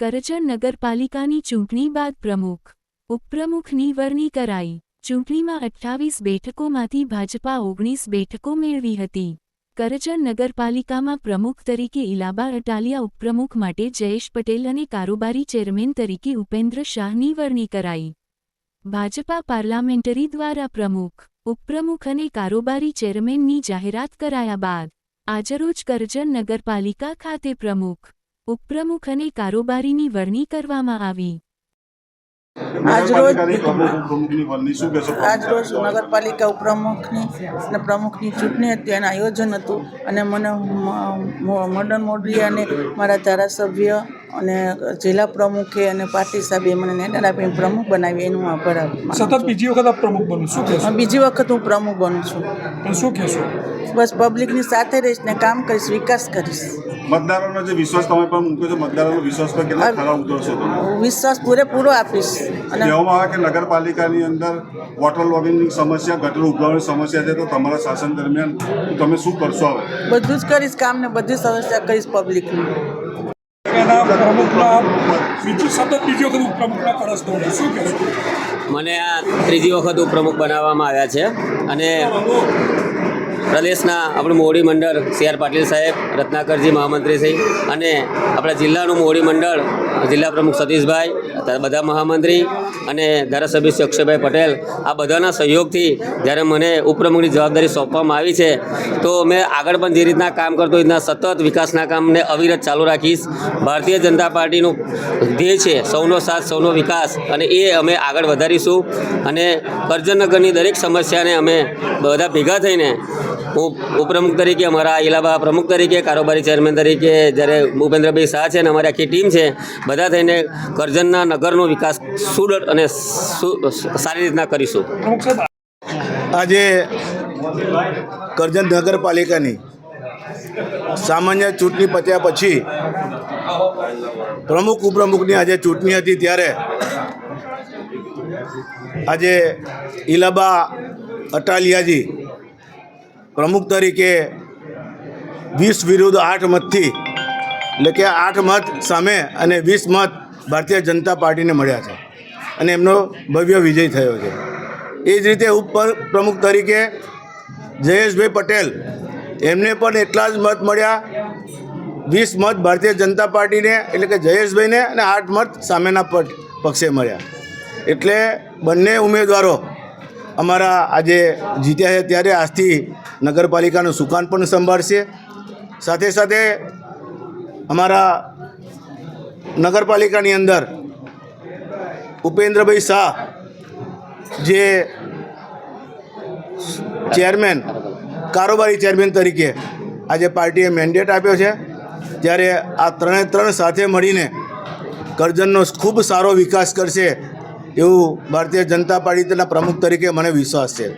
કરજણ નગરપાલિકાની ચૂંટણી બાદ પ્રમુખ, ઉપપ્રમુખની વરણી કરાઈ. ચૂંટણીમાં અઠ્ઠાવીસ બેઠકોમાંથી ભાજપા ઓગણીસ બેઠકો મેળવી હતી. કરજણ નગરપાલિકામાં પ્રમુખ તરીકે ઇલાબા અટાલિયા ઉપપ્રમુખ માટે જયેશ પટેલ અને કારોબારી ચેરમેન તરીકે ઉપેન્દ્ર શાહની વરણી કરાઈ. ભાજપા પાર્લામેન્ટરી દ્વારા પ્રમુખ, ઉપપ્રમુખ અને કારોબારી ચેરમેનની જાહેરાત કરાયા બાદ, આજરોજ કરજણ નગરપાલિકા ખાતે પ્રમુખ ઉપપ્રમુખ અને કારોબારીની વરણી કરવામાં આવી. આજરોજ આજરોજ નગરપાલિકા ઉપપ્રમુખની અને પ્રમુખની ચૂંટણી હતી એનું આયોજન હતું. અને મને મદન મોદરી અને મારા ધારાસભ્ય અને જિલ્લા પ્રમુખે અને પાર્ટી સાહેબે મને નેટર આપીને પ્રમુખ બનાવી એનું હું આભાર આપું. સતત બીજી વખત આપ પ્રમુખ બનું શું કહેશો? બીજી વખત હું પ્રમુખ બનું છું. પણ શું કહેશો? બસ પબ્લિકની સાથે રહીશ ને કામ કરીશ વિકાસ કરીશ. મતદારોનો જે વિશ્વાસ તમે પણ મૂક્યો છે મતદારોનો વિશ્વાસ પર કેટલા ખરા ઉતરશો વિશ્વાસ પૂરેપૂરો આપીશ. અને કહેવામાં આવે કે નગરપાલિકાની અંદર વોટર લોગિંગની સમસ્યા ગટર ઉભરાવાની સમસ્યા છે તો તમારા શાસન દરમિયાન તમે શું કરશો હવે? બધું જ કરીશ કામ ને બધી સમસ્યા કરીશ પબ્લિકની. એના પ્રમુખના બીજું સતત બીજી વખત ઉપપ્રમુખના કળશ દોડે શું કહે મને આ ત્રીજી વખત ઉપપ્રમુખ બનાવવામાં આવ્યા છે અને પ્રદેશના આપણું મોવડી મંડળ સી આર પાટીલ સાહેબ, રત્નાકરજી મહામંત્રી શ્રી અને આપણા જિલ્લાનું મોવડી મંડળ જિલ્લા પ્રમુખ સતીશભાઈ બધા મહામંત્રી અને ધારાસભ્ય શ્રી અક્ષયભાઈ પટેલ આ બધાના સહયોગથી જ્યારે મને ઉપપ્રમુખની જવાબદારી સોંપવામાં આવી છે, તો મેં આગળ પણ જે રીતના કામ કરતો રીતના સતત વિકાસના કામને અવિરત ચાલુ રાખીશ. ભારતીય જનતા પાર્ટીનું ધ્યેય છે સૌનો સાથ, સૌનો વિકાસ અને એ અમે આગળ વધારીશું અને કરજણનગરની દરેક સમસ્યાને અમે બધા ભેગા થઈને હું ઉપપ્રમુખ તરીકે અમારા ઇલાબા પ્રમુખ તરીકે, કારોબારી ચેરમેન તરીકે, જ્યારે ભૂપેન્દ્રભાઈ શાહ છે અને અમારી આખી ટીમ છે, બધા થઈને કરજણના નગરનો વિકાસ સુદૃઢ અને સારી રીતના કરીશું. આજે કરજણ નગરપાલિકાની સામાન્ય ચૂંટણી પત્યા પછી પ્રમુખ ઉપપ્રમુખની આજે ચૂંટણી હતી ત્યારે આજે ઇલાબા અટાલિયાજી પ્રમુખ તરીકે વીસ વિરુદ્ધ આઠ મતથી, એટલે કે આઠ મત સામે અને વીસ મત ભારતીય જનતા પાર્ટીને મળ્યા છે. અને એમનો ભવ્ય વિજય થયો છે. એ જ રીતે ઉપર પ્રમુખ તરીકે જયેશભાઈ પટેલ, એમને પણ એટલા જ મત મળ્યા. વીસ મત ભારતીય જનતા પાર્ટીને, એટલે કે જયેશભાઈને અને આઠ મત સામેના પક્ષે મળ્યા. એટલે બંને ઉમેદવારો અમારા આજે જીત્યા છે. ત્યારે આજથી નગરપાલિકાનું સુકાન પણ સંભાળશે. સાથે સાથે અમારા નગરપાલિકાની અંદર ઉપેન્દ્રભાઈ શાહ, જે ચેરમેન, કારોબારી ચેરમેન તરીકે આજે પાર્ટીએ મેન્ડેટ આપ્યો છે. ત્યારે આ ત્રણે ત્રણ સાથે મળીને કરજણનો ખૂબ સારો વિકાસ કરશે એવું ભારતીય જનતા પાર્ટીના પ્રમુખ તરીકે મને વિશ્વાસ છે.